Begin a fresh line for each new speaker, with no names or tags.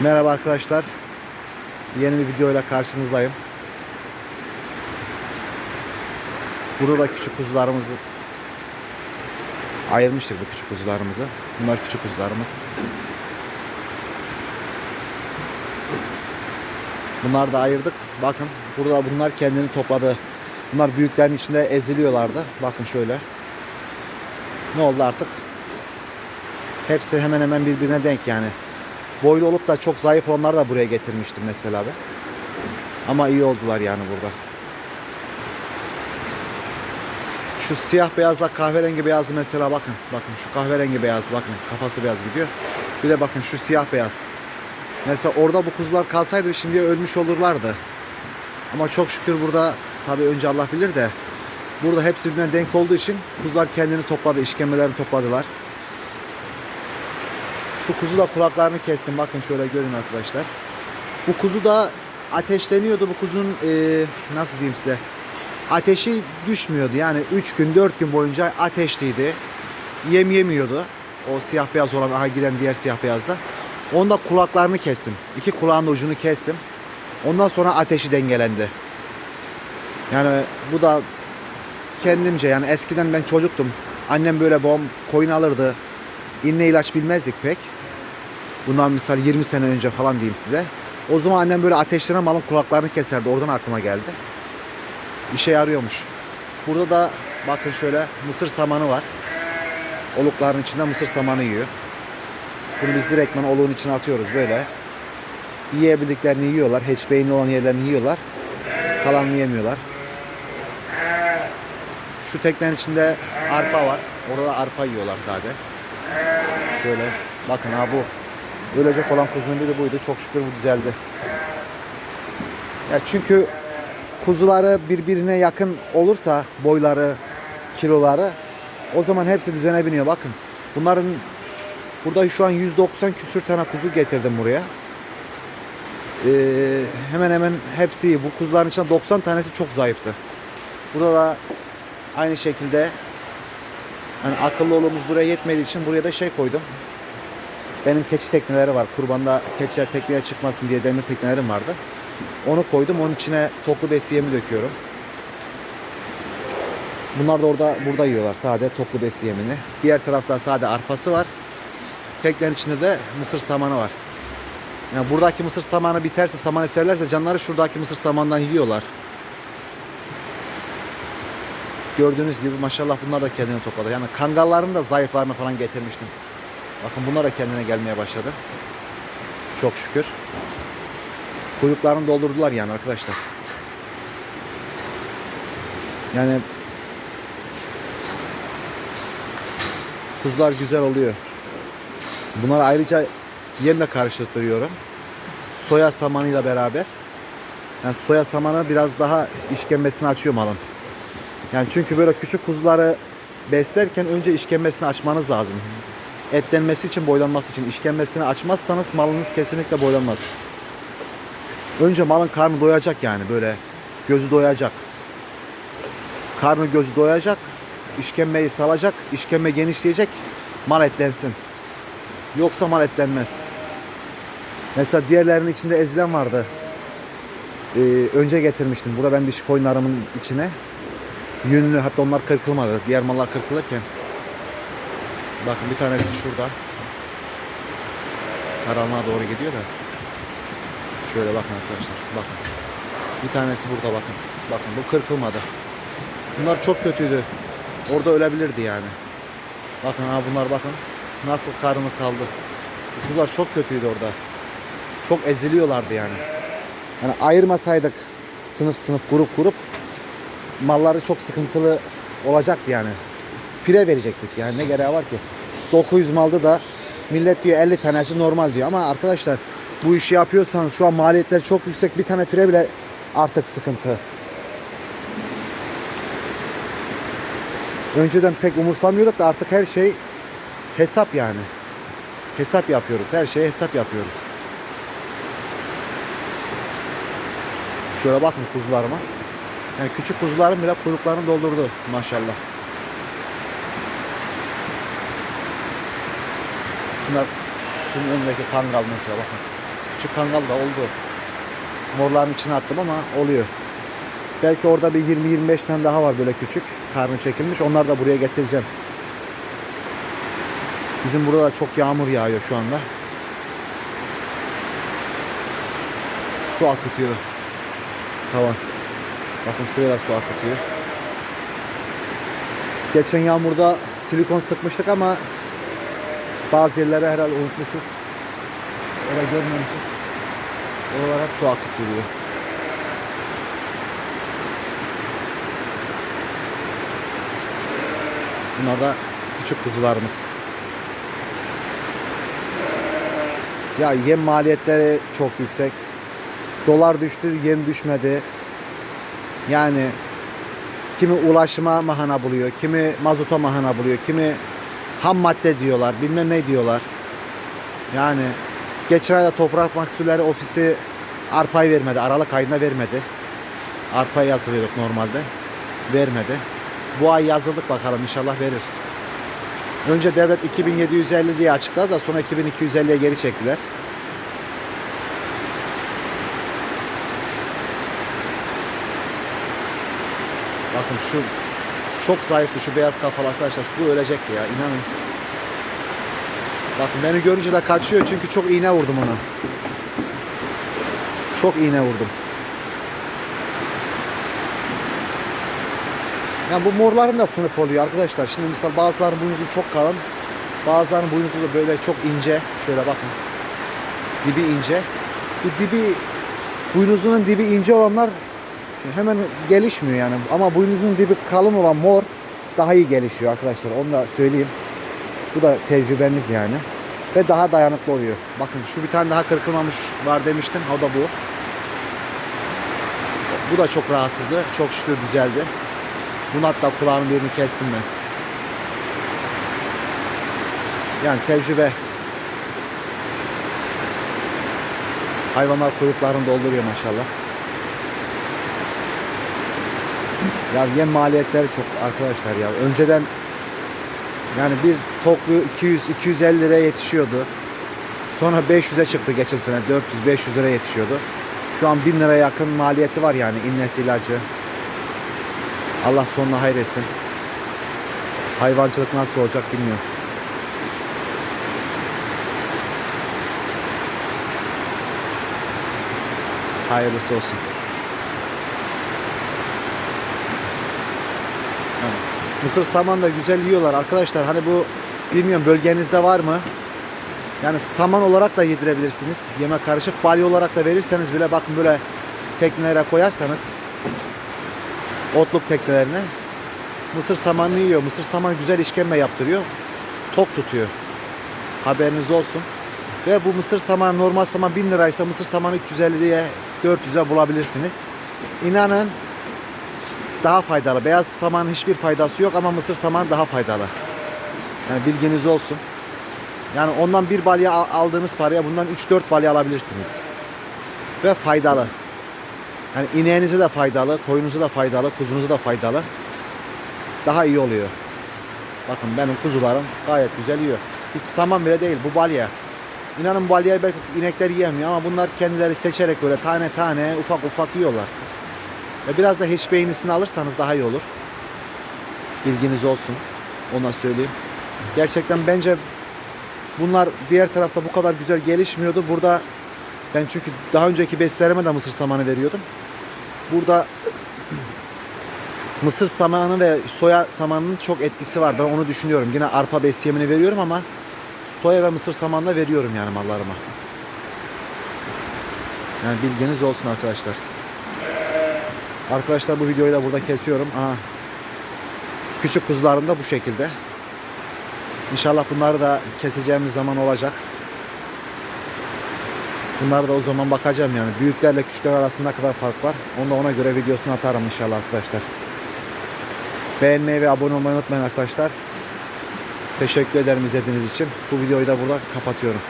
Merhaba arkadaşlar. Yeni bir videoyla karşınızdayım. Burada da küçük kuzularımızı ayırmıştık bu küçük kuzularımızı. Bunlar küçük kuzularımız. Bunlar da ayırdık. Bakın burada bunlar kendini topladı. Bunlar büyüklerin içinde eziliyorlardı. Bakın şöyle. Ne oldu artık? Hepsi hemen hemen birbirine denk yani. Boylu olup da çok zayıf olanları da buraya getirmiştim mesela ben. Ama iyi oldular yani burada. Şu siyah beyazla kahverengi beyazı mesela bakın. Bakın şu kahverengi beyaz bakın kafası beyaz gidiyor. Bir de bakın şu siyah beyaz. Mesela orada bu kuzular kalsaydı şimdi ölmüş olurlardı. Ama çok şükür burada tabi önce Allah bilir de burada hepsi birbirine denk olduğu için kuzular kendini topladı, işkembelerini topladılar. Şu kuzu da kulaklarını kestim. Bakın şöyle görün arkadaşlar. Bu kuzu da ateşleniyordu. Bu kuzun e, nasıl diyeyim size? Ateşi düşmüyordu. Yani 3 gün 4 gün boyunca ateşliydi. Yem yemiyordu. O siyah beyaz olan aha giden diğer siyah beyazda. Onda kulaklarını kestim. İki kulağın ucunu kestim. Ondan sonra ateşi dengelendi. Yani bu da kendimce yani eskiden ben çocuktum. Annem böyle bom koyun alırdı. İnne ilaç bilmezdik pek. Bundan misal 20 sene önce falan diyeyim size. O zaman annem böyle ateşlenen malın kulaklarını keserdi. Oradan aklıma geldi. İşe yarıyormuş. Burada da bakın şöyle mısır samanı var. Olukların içinde mısır samanı yiyor. Bunu biz direktmen oluğun içine atıyoruz böyle. Yiyebildiklerini yiyorlar. Hiç beyinli olan yerlerini yiyorlar. Kalanını yemiyorlar. Şu teknenin içinde arpa var. Orada da arpa yiyorlar sade. Şöyle bakın ha bu ölecek olan kuzunun biri buydu. Çok şükür bu düzeldi. Ya çünkü kuzuları birbirine yakın olursa boyları, kiloları o zaman hepsi düzene biniyor. Bakın bunların burada şu an 190 küsür tane kuzu getirdim buraya. Ee, hemen hemen hepsi. Bu kuzuların içinde 90 tanesi çok zayıftı. Burada da aynı şekilde Hani akıllı olumuz buraya yetmediği için buraya da şey koydum. Benim keçi tekneleri var. Kurbanda keçiler tekneye çıkmasın diye demir teknelerim vardı. Onu koydum. Onun içine toplu besiyemi döküyorum. Bunlar da orada burada yiyorlar sade toplu besiyemini. Diğer tarafta sade arpası var. Teknenin içinde de mısır samanı var. Yani buradaki mısır samanı biterse, saman eserlerse canları şuradaki mısır samandan yiyorlar. Gördüğünüz gibi maşallah bunlar da kendini topladı. Yani kangalların da zayıflarını falan getirmiştim. Bakın bunlar da kendine gelmeye başladı. Çok şükür. Kuyruklarını doldurdular yani arkadaşlar. Yani kuzular güzel oluyor. Bunları ayrıca yemle karıştırıyorum. Soya samanıyla beraber. Yani soya samanı biraz daha işkembesini açıyor malın. Yani çünkü böyle küçük kuzuları beslerken önce işkembesini açmanız lazım. Etlenmesi için, boylanması için işkembesini açmazsanız malınız kesinlikle boylanmaz. Önce malın karnı doyacak yani böyle gözü doyacak. Karnı gözü doyacak, işkembeyi salacak, işkembe genişleyecek, mal etlensin. Yoksa mal etlenmez. Mesela diğerlerinin içinde ezilen vardı. Ee, önce getirmiştim. Burada ben dişi koyunlarımın içine yünlü hatta onlar kırkılmadı. Diğer mallar kırkılırken. Bakın bir tanesi şurada. Karanlığa doğru gidiyor da. Şöyle bakın arkadaşlar. Bakın. Bir tanesi burada bakın. Bakın bu kırkılmadı. Bunlar çok kötüydü. Orada ölebilirdi yani. Bakın ha bunlar bakın. Nasıl karnını saldı. Bu Kuzular çok kötüydü orada. Çok eziliyorlardı yani. Yani ayırmasaydık sınıf sınıf grup grup malları çok sıkıntılı olacaktı yani. Fire verecektik yani ne gereği var ki. 900 malda da millet diyor 50 tanesi normal diyor ama arkadaşlar bu işi yapıyorsanız şu an maliyetler çok yüksek bir tane fire bile artık sıkıntı. Önceden pek umursamıyorduk da artık her şey hesap yani. Hesap yapıyoruz. Her şeye hesap yapıyoruz. Şöyle bakın kuzularıma. Yani küçük kuzularım bile kuyruklarını doldurdu maşallah. Şunlar şunun önündeki kangal mesela bakın. küçük kangal da oldu. Morların içine attım ama oluyor. Belki orada bir 20-25 tane daha var böyle küçük. Karnı çekilmiş. Onları da buraya getireceğim. Bizim burada çok yağmur yağıyor şu anda. Su akıtıyor. Tavan. Bakın şuraya da su akıtıyor. Geçen yağmurda silikon sıkmıştık ama bazı yerlere herhalde unutmuşuz. Orada görmemişiz. Oralar hep su akıtıyor. Bunlar da küçük kuzularımız. Ya yem maliyetleri çok yüksek. Dolar düştü, yem düşmedi. Yani kimi ulaşıma mahana buluyor, kimi mazota mahana buluyor, kimi ham madde diyorlar, bilmem ne diyorlar. Yani geçen ayda Toprak Mahsulleri Ofisi arpayı vermedi, Aralık ayında vermedi. Arpayı yazılıyorduk normalde, vermedi. Bu ay yazıldık bakalım inşallah verir. Önce devlet 2750 diye açıkladı da sonra 2250'ye geri çektiler. Bakın şu çok zayıftı şu beyaz kafalı arkadaşlar. Bu ölecekti ya inanın. Bakın beni görünce de kaçıyor çünkü çok iğne vurdum ona. Çok iğne vurdum. Ya bu morların da sınıf oluyor arkadaşlar. Şimdi misal bazılarının boynuzu çok kalın. Bazılarının boynuzu da böyle çok ince. Şöyle bakın. Dibi ince. Bu dibi boynuzunun dibi ince olanlar hemen gelişmiyor yani. Ama boynuzun dibi kalın olan mor daha iyi gelişiyor arkadaşlar. Onu da söyleyeyim. Bu da tecrübemiz yani. Ve daha dayanıklı oluyor. Bakın şu bir tane daha kırkılmamış var demiştim. O da bu. Bu da çok rahatsızdı. Çok şükür düzeldi. Bunu hatta kulağının birini kestim ben. Yani tecrübe. Hayvanlar kuyruklarını dolduruyor maşallah. Ya yem maliyetleri çok arkadaşlar ya. Önceden yani bir toklu 200-250 liraya yetişiyordu. Sonra 500'e çıktı geçen sene. 400-500 liraya yetişiyordu. Şu an 1000 liraya yakın maliyeti var yani innesi ilacı. Allah sonuna hayretsin. Hayvancılık nasıl olacak bilmiyorum. Hayırlısı olsun. Mısır saman da güzel yiyorlar arkadaşlar. Hani bu bilmiyorum bölgenizde var mı? Yani saman olarak da yedirebilirsiniz. Yemek karışık balya olarak da verirseniz bile bakın böyle teknelere koyarsanız otluk teknelerine mısır samanını yiyor. Mısır samanı güzel işkembe yaptırıyor. Tok tutuyor. Haberiniz olsun. Ve bu mısır samanı normal saman 1000 liraysa mısır samanı 350'ye 400'e bulabilirsiniz. İnanın daha faydalı. Beyaz samanın hiçbir faydası yok ama mısır samanı daha faydalı. Yani bilginiz olsun. Yani ondan bir balya al- aldığınız paraya bundan 3-4 balya alabilirsiniz. Ve faydalı. Yani ineğinize de faydalı, koyunuza da faydalı, kuzunuza da faydalı. Daha iyi oluyor. Bakın benim kuzularım gayet güzel yiyor. Hiç saman bile değil bu balya. İnanın balyayı belki inekler yiyemiyor ama bunlar kendileri seçerek böyle tane tane ufak ufak yiyorlar. Ve biraz da hiç beynisini alırsanız daha iyi olur. Bilginiz olsun. Ona söyleyeyim. Gerçekten bence bunlar diğer tarafta bu kadar güzel gelişmiyordu. Burada ben çünkü daha önceki beslerime de mısır samanı veriyordum. Burada mısır samanı ve soya samanının çok etkisi var. Ben onu düşünüyorum. Yine arpa bes veriyorum ama soya ve mısır samanı da veriyorum yani mallarıma. Yani bilginiz olsun arkadaşlar. Arkadaşlar bu videoyu da burada kesiyorum. Aha. Küçük kuzularım da bu şekilde. İnşallah bunları da keseceğimiz zaman olacak. Bunları da o zaman bakacağım yani. Büyüklerle küçükler arasında kadar fark var. Onu da ona göre videosunu atarım inşallah arkadaşlar. Beğenmeyi ve abone olmayı unutmayın arkadaşlar. Teşekkür ederim izlediğiniz için. Bu videoyu da burada kapatıyorum.